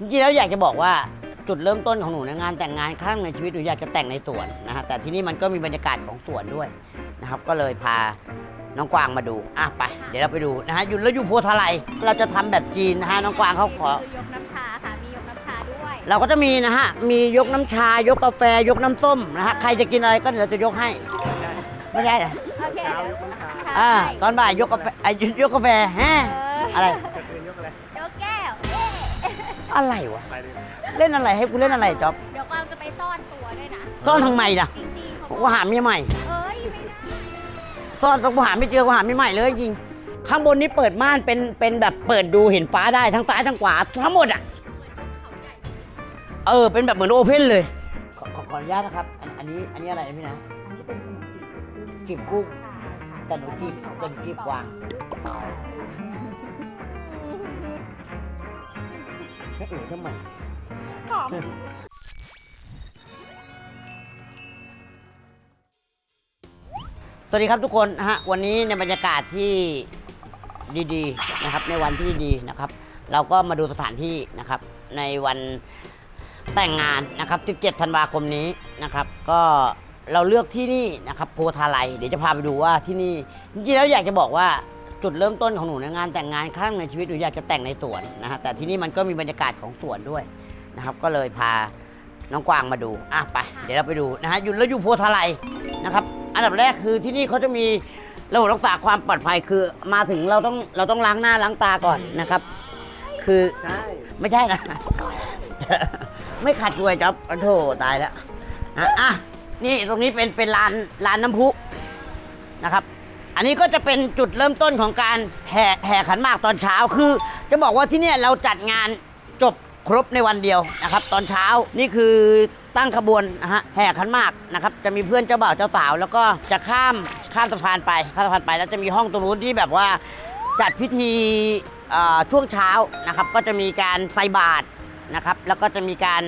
จริงๆแล้วอยากจะบอกว่าจุดเริ่มต้นของหนูในงานแต่งงานครั้งในชีวิตหนูอยากจะแต่งในสวนนะฮะแต่ที่นี่มันก็มีบรรยากาศของสวนด้วยนะครับ ก็เลยพาน้องกวางมาดูอะไป เดี๋ยวเราไปดูนะฮะอยู่แล้วอยู่โพธาไลเราจะทำแบบจีนนะฮะน้องกวางเขาขอคือยกน้ำชาค่ะ มียกน้ำชาด้วยเราก็จะมีนะฮะ มียกน้ำชา ยกกาแฟ ยกน้ำส้มนะฮะ ใครจะกินอะไรก็เดี๋ยวเราจะยกให้ ไม่ใช่เหรอโอเคเช้ายกน้ำชาค่ะอ่าใช่ตอนบ่ายยกกาแฟอะยกกาแฟฮะเอะไรก อะไรวะไปเลยเล่นอะไรให้กูเล่นอะไรจ๊อบเดี๋ยวกวางจะไปซ่อนตัวด้วยนะ ซ่อนทางใหม่ล่ะจริงๆเขากูหาเมียใหม่ เอ้ยไม่ได้ซ่อนต้องกูหาไม่เจอกูหาเมียใหม่เลยจริง ข้างบนนี้เปิดม่านเป็นเป็นแบบเปิดดูเห็นฟ้าได้ทั้งซ้ายทั้งขวาทั้งหมดอะเออ เป็นแบบเหมือนโอเพ่นเลย ขอขอขออนุญาตนะครับ อันอันนี้อันนี้อะไรนะพี่นะอันนี้เป็นขนมจีบจีบกุ้งค่ะค่ะแต่หนูจีบแต่หนูจีบกวางแล้วเอ๋ทำไมหอมสวัสดีครับทุกคนนะฮะวันนี้ในบรรยากาศที่ดีๆนะครับ ในวันที่ดีนะครับ เราก็มาดูสถานที่นะครับ ในวันแต่งงานนะครับ 17 ธันวาคมนี้นะครับ ก็เราเลือกที่นี่นะครับโพธาไลเดี๋ยวจะพาไปดูว่าที่นี่จริงๆแล้วอยากจะบอกว่า จุดเริ่มต้นของหนูในงานแต่งงานครั้งในชีวิตหนูอยากจะแต่งในสวนนะฮะแต่ที่นี่มันก็มีบรรยากาศของสวนด้วยนะครับ ก็เลยพาน้องกวางมาดูอะไป เดี๋ยวเราไปดูนะฮะอยู่แล้วอยู่โพธาไลนะครับ อันดับแรกคือที่นี่เขาจะมีระบบรักษาความปลอดภัยคือมาถึงเราต้องเราต้องล้างหน้าล้างตาก่อนนะครับ คือใช่ไม่ใช่นะ ไม่ขัดด้วยจ๊อบโอ้โถตายแล้วอะอะนี่ตรงนี้เป็นเป็นลานลานน้ำพุนะครับ อันนี้ก็จะเป็นจุดเริ่มต้นของการแห่แห่ขันหมากตอนเช้าคือ จะบอกว่าที่เนี่ยเราจัดงานจบครบในวันเดียวนะครับ ตอนเช้านี่คือตั้งขบวนนะฮะแห่ขันหมากนะครับ จะมีเพื่อนเจ้าบ่าวเจ้าสาว แล้วก็จะข้ามข้ามสะพานไปข้ามสะพานไปแล้วจะมีห้องตรงนู้นที่แบบว่าจัดพิธีช่วงเช้านะครับ ก็จะมีการใส่บาตรนะครับ แล้วก็จะมีการ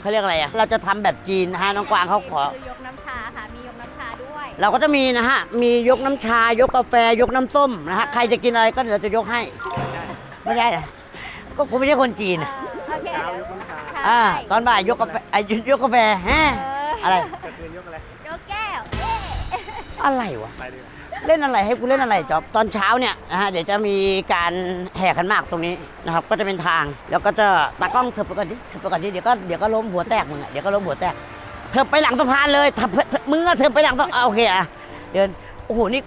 เขาเรียกอะไรอะเราจะทำแบบจีนนะฮะน้องกวางเขาขอ เราก็จะมีนะฮะ มียกน้ำชายกกาแฟยกน้ำส้มนะฮะ ใครจะกินอะไรก็เดี๋ยวเราจะยกให้ ไม่ใช่เหรอก็กูไม่ใช่คนจีนอะโอเคเช้าเดี๋ยยวกน้ำชาใช่อ่า ตอนบ่ายยกกาแฟอะยยกกาแฟฮะเอะไรกลางคืนยกอะไรยกแก้วเอ๊ะอะไรวะ ไปเลยเล่นอะไรให้กูเล่นอะไรจ๊อบตอนเช้าเนี่ยนะฮะเดี๋ยวจะมีการแห่ขันหมากตรงนี้นะครับก็จะเป็นทาง แล้วก็จะตากล้องเถิบไปก่อนดิเถิบไปก่อนดิเดี๋ยวก็เดี๋ยวก็ล้มหัวแตกมึงอะเดี๋ยวก็ล้มหัวแตก เถิบไปหลังสะพานเลยเถิบเถิบมึงอะเถิบไปหลังสะอะโอเคอะเดินโอ้โหนี่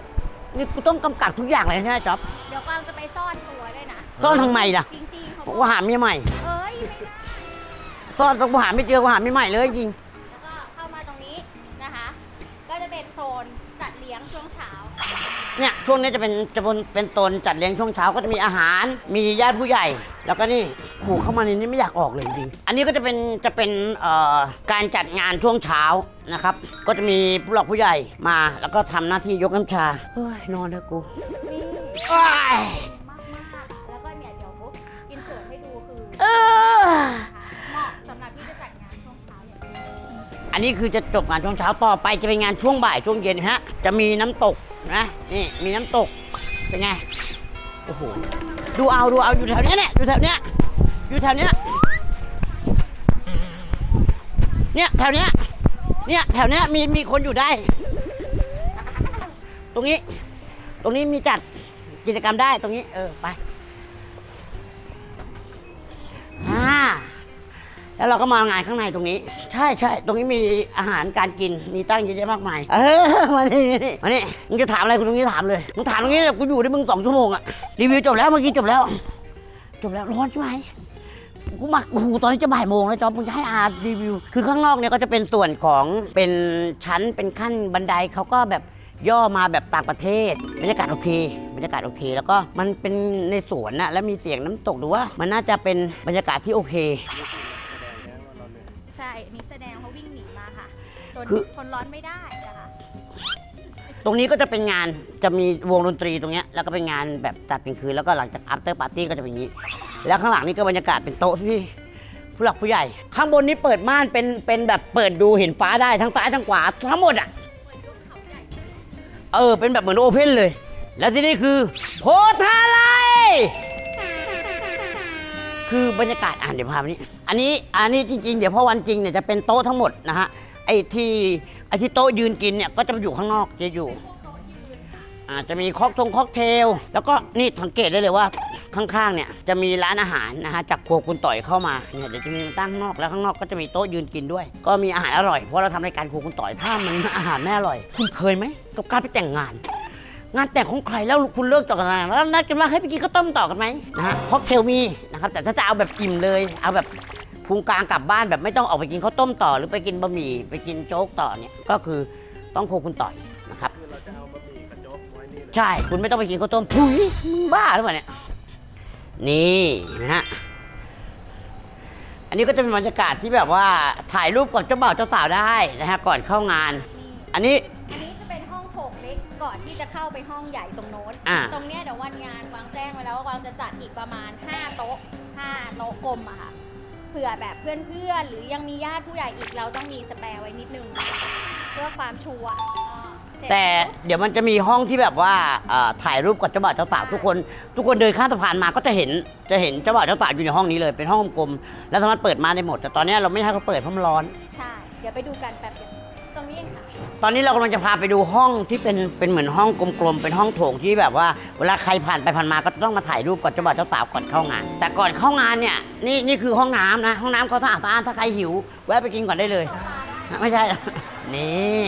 นี่กูต้องกำกับทุกอย่างเลยใช่ไหมจ๊อบเดี๋ยวกวางจะไปซ่อนตัวด้วยนะซ่อนทางใหม่ล่ะจริงๆเขากูหาเมียใหม่เอ้ยไม่ได้ซ่อนต้องกูหาไม่เจอกูหาไม่ใหม่เลยจริงแล้วก็เข้ามาตรงนี้นะคะ ก็จะเป็นโซนจัดเลี้ยงช่วงเช้าเนี่ยช่วงนี้จะเป็นจะเป็นเป็นตนจัดเลี้ยงช่วงเช้าก็จะมีอาหาร มีญาติผู้ใหญ่ แล้วก็นี่โหเข้ามาในนี้ไม่อยากออกเลยจริงอันนี้ก็จะเป็นจะเป็นเอ่อการจัดงานช่วงเช้านะครับ ก็จะมีผู้หลักผู้ใหญ่มา แล้วก็ทำหน้าที่ยกน้ำชาเฮ้ยนอนแล้วกูนี่อ้ายมากมากๆแล้วก็เนี่ยเดี๋ยวปุ๊บอินเสิร์ตให้ดูคือเออเหมาะสำหรับที่จะจัดงานช่วงเช้าอย่างนี้อันนี้คือจะจบงานช่วงเช้าต่อไปจะเป็นงานช่วงบ่ายช่วงเย็นฮะจะมีน้ำตกนะนี่มีน้ำตกเป็นไงโอ้โห ดูเอาดูเอาอยู่แถวเนี้ยเนี่ยอยู่แถวเนี้ยอยู่แถวเนี้ยเนี่ยแถวเนี้ยเนี่ยแถวเนี้ยมีมีคนอยู่ได้ ตรงนี้ ตรงนี้มีจัดกิจกรรมได้ตรงนี้ เออไป แล้วเราก็มางานข้างในตรงนี้ ใช่ใช่ตรงนี้มีอาหารการกินมีตั้งเยอะแยะมากมาย เออมานี่นี่มานี่มึงจะถามอะไรกูตรงนี้ถามเลยมึงถามตรงนี้เนี่ยกูอยู่ได้มึงสองชั่วโมงอะรีวิวจบแล้วเมื่อกี้จบแล้ว จบแล้วร้อนใช่ไหมกูมาโอ้โหตอนนี้จะบ่ายโมงแล้วจอมมึงจะให้อารีวิว คือข้างนอกเนี่ยก็จะเป็นส่วนของเป็นชั้นเป็นขั้นบันไดเขาก็แบบย่อมาแบบต่างประเทศบรรยากาศโอเคบรรยากาศโอเค แล้วก็มันเป็นในสวนนะแล้วมีเสียงน้ำตกหรือว่า มันน่าจะเป็นบรรยากาศที่โอเค นคือ ทนร้อนไม่ได้นะคะตรงนี้ก็จะเป็นงานจะมีวงดนตรีตรงเนี้ยแล้วก็เป็นงานแบบจัดเป็นคืนแล้วก็หลังจาก after party ก็จะเป็นอย่างนี้ แล้วข้างหลังนี่ก็บรรยากาศเป็นโต๊ะที่ผู้หลักผู้ใหญ่ ข้างบนนี้เปิดม่านเป็นเป็นแบบเปิดดูเห็นฟ้าได้ทั้งซ้ายทั้งขวาทั้งหมดอะเออเป็นแบบเหมือนโอเพ่นเลย แล้วที่นี่คือโพธาไลคือบรรยากาศอ่านเดี๋ยวพาไปนี่อันนี้อันนี้จริงๆ เดี๋ยวพอวันจริงเนี่ยจะเป็นโต๊ะทั้งหมดนะฮะ ไอ้ที่ไอ้ที่โต๊ะยืนกินเนี่ยก็จะมาอยู่ข้างนอกจะอยู่ อาจจะมีค็อกทงค็อกเทล แล้วก็นี่สังเกตได้เลยว่าข้างๆเนี่ยจะมีร้านอาหารนะฮะจากครัวคุณต่อยเข้ามาเนี่ยเดี๋ยวจะมีมาตั้งข้างนอกแล้วข้างนอกก็จะมีโต๊ะยืนกินด้วย ก็มีอาหารอร่อยเพราะเราทำรายการครัวคุณต่อยถ้ามันอาหารไม่อร่อย คุณเคยไหมกับการไปแต่งงาน งานแต่งของใครแล้วคุณเลิกต่อกันนานแล้วนัดกันว่าให้ยไปกินข้าวต้มต่อกันไหมนะฮะค็อกเทลมีนะครับแต่ถ้าจะเอาแบบอิ่มเลยเอาแบบ พุงกลางกลับบ้านแบบไม่ต้องออกไปกินข้าวต้มต่อ หรือไปกินบะหมี่ไปกินโจ๊กต่อเนี่ยก็คือต้องโครัวคุณต่อยนะครับคือเราจะเอาบะหมี่กับโจ๊กไว้นี่เลยใช่คุณไม่ต้องไปกินข้าวต้มพุยมึงบ้าหรือเปล่าเนี่ยนี่นะฮะอันนี้ก็จะเป็นบรรยากาศที่แบบว่าถ่ายรูปกับเจ้าบ่าวเจ้าสาวได้นะฮะก่อนเข้างาน อันนี้ อันนี้จะเป็นห้องโถงเล็กก่อนที่จะเข้าไปห้องใหญ่ตรงโน้นอ่า ตรงเนี้ยเดี๋ยววันงานวางแจ้งไว้แล้วว่าวางจะจัดอีกประมาณ 5 โต๊ะ5โต๊ะกลมอะค่ะ เผื่อแบบเพื่อนๆ หรือยังมีญาติผู้ใหญ่อีกเราต้องมีสแปร์ไว้นิดนึง เพื่อความชัวร์เสร็จแต่เดี๋ยวมันจะมีห้องที่แบบว่าเอ่อถ่ายรูปกับเจ้าบ่าวเจ้าสาวทุกคน ทุกคนเดินข้ามสะพานมาก็จะเห็นจะเห็นเจ้าบ่าวเจ้าสาวอยู่ในห้องนี้เลยเป็นห้องกลมๆแล้วสามารถเปิดมาได้หมด แต่ตอนนี้เราไม่ให้เขาเปิดเพราะมันร้อน ใช่ เดี๋ยวไปดูกันแป๊บเดียว ตอนนี้เรากำลังจะพาไปดูห้องที่เป็นเป็นเหมือนห้องกลมๆ เป็นห้องโถงที่แบบว่า เวลาใครผ่านไปผ่านมาก็ต้องมาถ่ายรูปกับเจ้าบ่าวเจ้าสาวก่อนเข้างาน แต่ก่อนเข้างานเนี่ยนี่นี่คือห้องน้ำนะ ห้องน้ำเขาสะอาดสะอ้านถ้าใครหิว แวะไปกินก่อนได้เลย ไม่ใช่ นี่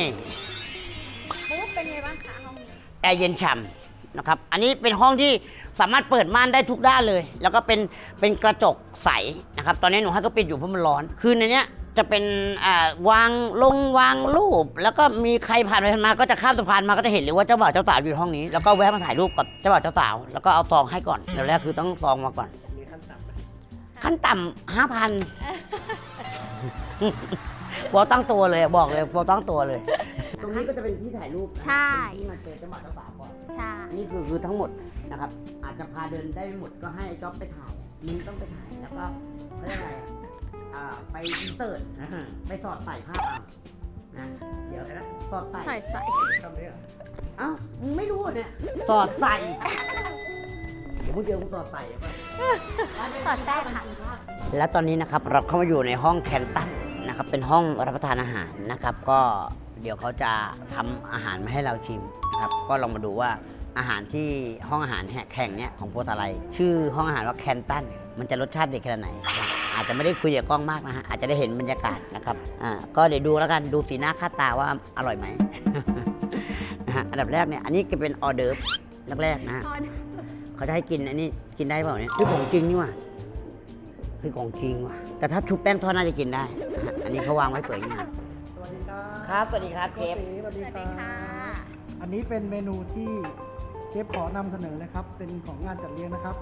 ปุ๊บเป็นไงบ้างคะห้องนี้แอร์เย็นฉ่ำนะครับ อันนี้เป็นห้องที่สามารถเปิดม่านได้ทุกด้านเลย แล้วก็เป็นเป็นกระจกใสนะครับ ตอนนี้หนูให้ก็ปิดอยู่เพราะมันร้อน คือในเนี้ย จะเป็นอ่าวางลงวางรูป แล้วก็มีใครผ่านไปผ่านมาก็จะข้ามสะพานมาก็จะเห็นเลยว่าเจ้าบ่าวเจ้าสาวอยู่ห้องนี้แล้วก็แวะมาถ่ายรูปกับเจ้าบ่าวเจ้าสาวแล้วก็เอาซองให้ก่อนเดี๋ยวแรกคือต้องซองมาก่อนมีขั้นต่ำไหมขั้นต่ำห้าพันบอกตั้งตัวเลยบอกเลยบอกตั้งตัวเลย ตรงนี้ก็จะเป็นที่ถ่ายรูปนะใช่ที่มาเจอเจ้าบ่าวเจ้าสาวก่อนใช่นี่คือคือทั้งหมดนะครับ อาจจะพาเดินได้ไม่หมดก็ให้จ๊อบไปถ่ายมิ้นต้องไปถ่ายแล้วก็เขาเรียกอะไร อะอ่าไปอินเสิร์ตนะฮะไปสอดใส่ภาพเอานะเดี๋ยวนะสอดใส่ใส่ใส่คำนี้เหรอเอ้ามึงไม่รู้เหรอเนี่ยสอดใส่เดี๋ยวพูดเดียวกูสอดใส่เดี๋ยวก่อนสอดได้ค่ะและตอนนี้นะครับเราเข้ามาอยู่ในห้องแคนตันนะครับเป็นห้องรับประทานอาหารนะครับ ก็เดี๋ยวเขาจะทำอาหารมาให้เราชิมนะครับก็ลองมาดูว่าอาหารที่ห้องอาหารแข่งเนี้ยของโพธาไลชื่อห้องอาหารว่าแคนตันมันจะรสชาติเด็ดขนาดไหน อาจจะไม่ได้คุยกับกล้องมากนะฮะอาจจะได้เห็นบรรยากาศนะครับอ่าก็เดี๋ยวดูแล้วกันดูสีหน้าค่าตาว่าอร่อยไหม นะฮะอันดับแรกเนี่ยอันนี้ก็เป็นออเดิร์ฟแรกๆนะฮะเขาจะให้กินอันนี้กินได้เปล่าเนี่ยคือของจริงนี่หว่าคือของจริงว่ะ แต่ถ้าชุบแป้งทอดน่าจะกินได้นะฮะอันนี้เขาวางไว้สวยงามสวัสดีครับครับสวัสดีครับเชฟสวัสสดีวัสคดีรัค่ะบอันนี้เป็นเมนูที่เชฟขอนำเสนอนะครับ เป็นของงานจัดเลี้ยงนะครับ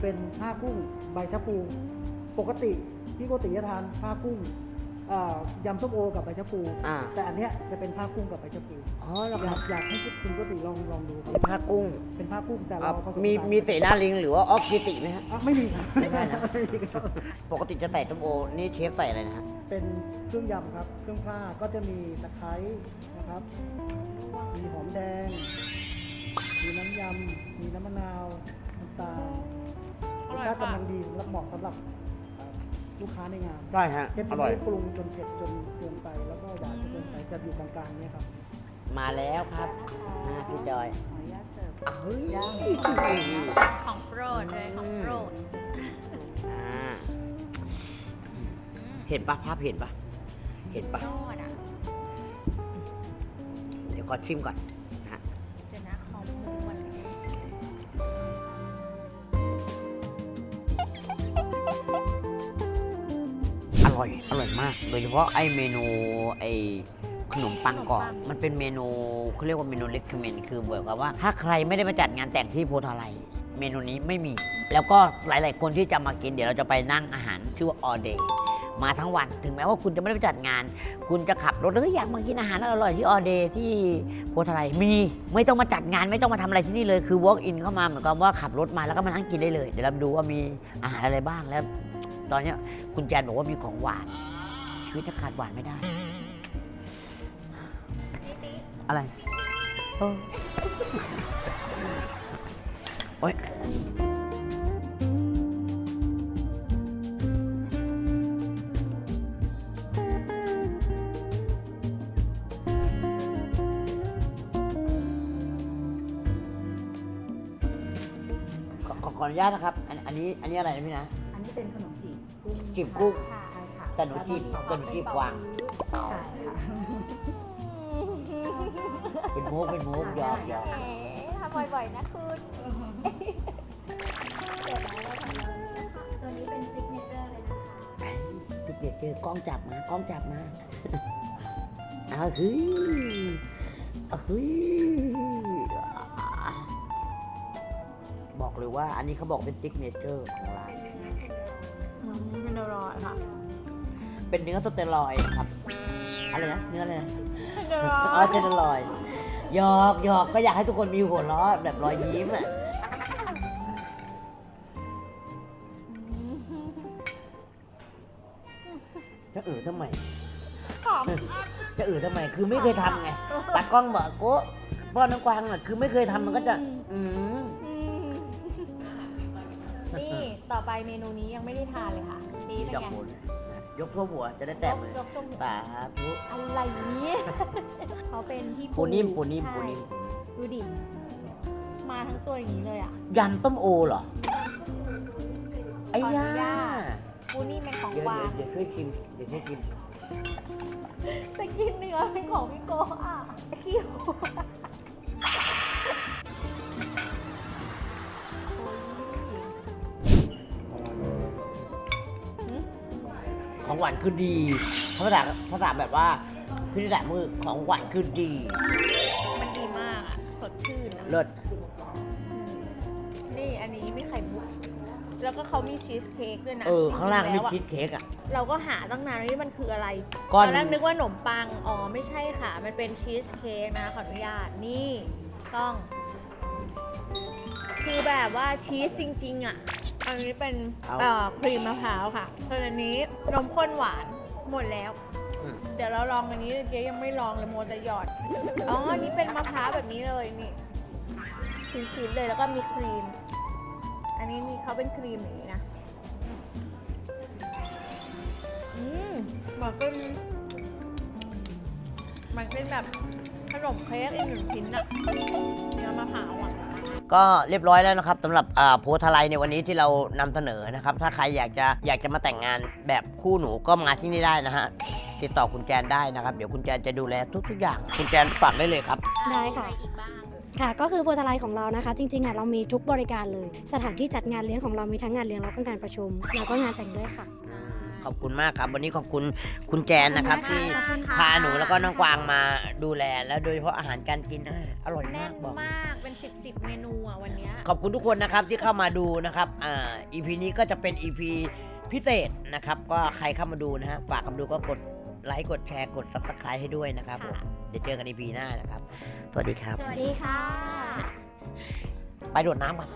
เป็นผ้ากุ้งใบชะพู ปกติพี่โกติจะทานผ้ากุ้งเอ่อยำส้มโอกับใบชะพูอ่า แต่อันเนี้ยจะเป็นผ้ากุ้งกับใบชะพูอ๋อแล้วอคยารับกอยากให้คุณโกติลองลองดูครับผ้ากุ้งเป็นผ้ากุ้งแต่อะเราผสมีผสานมีเสนาลิงหรือว่าออกกิติไหมฮะ อะไม่มีครับไม่ใช่นะ ไม่มีครับ ปกติจะใส่ต้มโอ นี่เชฟใส่อะไรนะฮะเป็นเครื่องยำครับ เครื่องพร่าก็จะมีตะไคร้นะครับ มีหอมแดง มีน้ำยำ มีน้ำมะนาว น้ำตาลรสชาติกำลังดีสำหรับเหมาะสำหรับเอ่อ ลูกค้าในงานได้ฮะเชฟอจะร่ไม่อยได้ปรุงจนเผ็ดจนเกินไปแล้วก็หวานจนเกินไปจะอยู่กลางๆเนี่ยครับมาแล้วครับนะพี่จอยขออนุญาตเสิร์ฟเฮ้ยของโปรดเลยของโปรดอ่าเห็นปะภาพเห็นปะเห็นปะยอดอะ เดี๋ยวขอชิมก่อน อร่อยอร่อยมาก โดยเฉพาะไอ้เมนูไอ้ขนมปังกรอบมันเป็นเมนูเขาเรียกว่าเมนูเล็กคเมนคือแบบกับว่า ถ้าใครไม่ได้มาจัดงานแต่งที่โพธาไลเมนูนี้ไม่มี แล้วก็หลาย ๆ คนที่จะมากินเดี๋ยวเราจะไปนั่งอาหารชื่อว่า all day มาทั้งวันถึงแม้ว่าคุณจะไม่ได้ไปจัดงาน คุณจะขับรถแล้วอยากมากินอาหารอร่อยๆที่ all day ที่โพธาไลมีไม่ต้องมาจัดงานไม่ต้องมาทำอะไรที่นี่เลยคือ walk in เข้ามาเหมือนกับว่าขับรถมาแล้วก็มานั่งกินได้เลย เดี๋ยวเราดูว่ามีอาหารอะไรบ้างแล้ว ตอนนี้คุณแจนบอกว่ามีของหวาน ชีวิตจะขาดหวานไม่ได้ อะไรโอ้ยขออนุญาตนะครับ อันอันนี้อันนี้อะไรนะพี่นะ อันนี้เป็นขนม จีบกุ้งจีบกุ้ง ค่ะใช่ค่ะแต่หนูจีบแต่หนูจีบกวาง ใช่ค่ะเป็นมุกเป็นมุกหยอกหยอกแหมทำบ่อยๆนะคุณเดี๋ยวนะเราทำตัวนี้เป็นซิกเนเจอร์เลยนะคะที่เกียจเจอกล้องจับมากล้องจับมาเอาเฮ้ยเอาเฮ้ยบอกเลยว่าอันนี้เขาบอกเป็นซิกเนเจอร์ของร้าน เป็นอร่อยค่ะเป็นเนื้อสเตียรอยด์ครับ อะไรนะ เนื้ออะไรนะเป็นอร่อ๋อสเตียรอยด์หยอกหยอกก็อยากให้ทุกคนมีหัวเราะแบบรอยยิ้มอะ จะเออทำไม หอมจะเออทำไม คือไม่เคยทำไงตากล้องบอกโก้ป้อนน้องกวางน่ะ คือไม่เคยทำมันก็จะ อืมนี่ ต่อไปเมนูนี้ยังไม่ได้ทานเลยค่ะนี่เป็นดอกไงบุญยกทั่วหัวจะได้แตกเลย ยกจมูกสาธุอะไรนี้ เขาเป็นที่ปูนิ่มปูนิ่มใช่ปูนิ่มดูดิ มาทั้งตัวอย่างนี้เลยอะ ยำต้มโอเหรอ ไอ้ย่าขออนุญาต ปูนิ่มเป็นของเดี๋ยววางเดี๋ยวช่วยชิมเดี๋ยวช่วยชิมจะกินเนื้อเป็นของพี่โกะอะคิว ของหวานคือดีภาษาภาษาแบบว่าพี่นิดามือของหวานคือดี มันดีมากอะสดชื่นนะเลิศนี่อันนี้มีไข่มุก แล้วก็เขามีชีสเค้กด้วยนะเออ ข้างล่างมีจริๆแล้วอะชีสเค้กอะ เราก็หาตั้งนานว่านี่มันคืออะไรก้อนตอนแรกนึกว่าขนมปัง อ๋อ ไม่ใช่ค่ะ มันเป็นชีสเค้กนะขออนุญาต นี่ต้อง คือแบบว่าชีสจริง ๆ อะ อันนี้เป็นเอ่อครีมมะพร้าวค่ะส่วนอันนี้นมข้นหวานหมดแล้ว อืม เดี๋ยวเราลองอันนี้เจ๊ยังไม่ลองเลยโมวแต่หยอด อ๋ออันนี้เป็นมะพร้าวแบบนี้เลยนี่ชิ้นๆเลยแล้วก็มีครีม อันนี้นี่เขาเป็นครีมอย่างนี้นะ อืมเหมือนเป็นมันเป็นแบบขนมเค้กอีกหนึ่งชิ้นอะเนื้อมะพร้าวอะ ก็เรียบร้อยแล้วนะครับสำหรับอ่าโพธาไลในวันนี้ที่เรานำเสนอนะครับ ถ้าใครอยากจะอยากจะมาแต่งงานแบบคู่หนูก็มาที่นี่ได้นะฮะติดต่อคุณแจนได้นะครับ เดี๋ยวคุณแจนจะดูแลทุก ๆ อย่าง คุณแจนฝากได้เลยครับ ได้ค่ะมีอรอีกบ้างเออค่ะ ก็คือโพธาไลของเรานะคะ จริงๆอะเรามีทุกบริการเลย สถานที่จัดงานเลี้ยงของเรามีทั้งงานเลี้ยงแล้วก็งานประชุม แล้วก็งานแต่งด้วยค่ะขอบคุณมากครับ วันนี้ขอบคุณคุณแจนนะครับขอบคุณที่ค่ะพาหนูแล้วก็น้องกวางมาดูแล แล้วโดยเฉพาะอาหารการกินอะอร่อยแน่มากนบอกมาก เป็นสิบสิบเมนูอะวันเนี้ยขอบคุณทุกคนนะครับที่เข้ามาดูนะครับ อ่า EP นี้ก็จะเป็น EP พิเศษนะครับ ก็ใครเข้ามาดูนะฮะ ฝากคำดูก็กดไลค์ กดแชร์ กด subscribe ให้ด้วยนะครับผมค่ะเดี๋ยวเจอกัน EP หน้านะครับ สวัสดีครับ สวัสดีค่ะ ไปโดดน้ำก่อน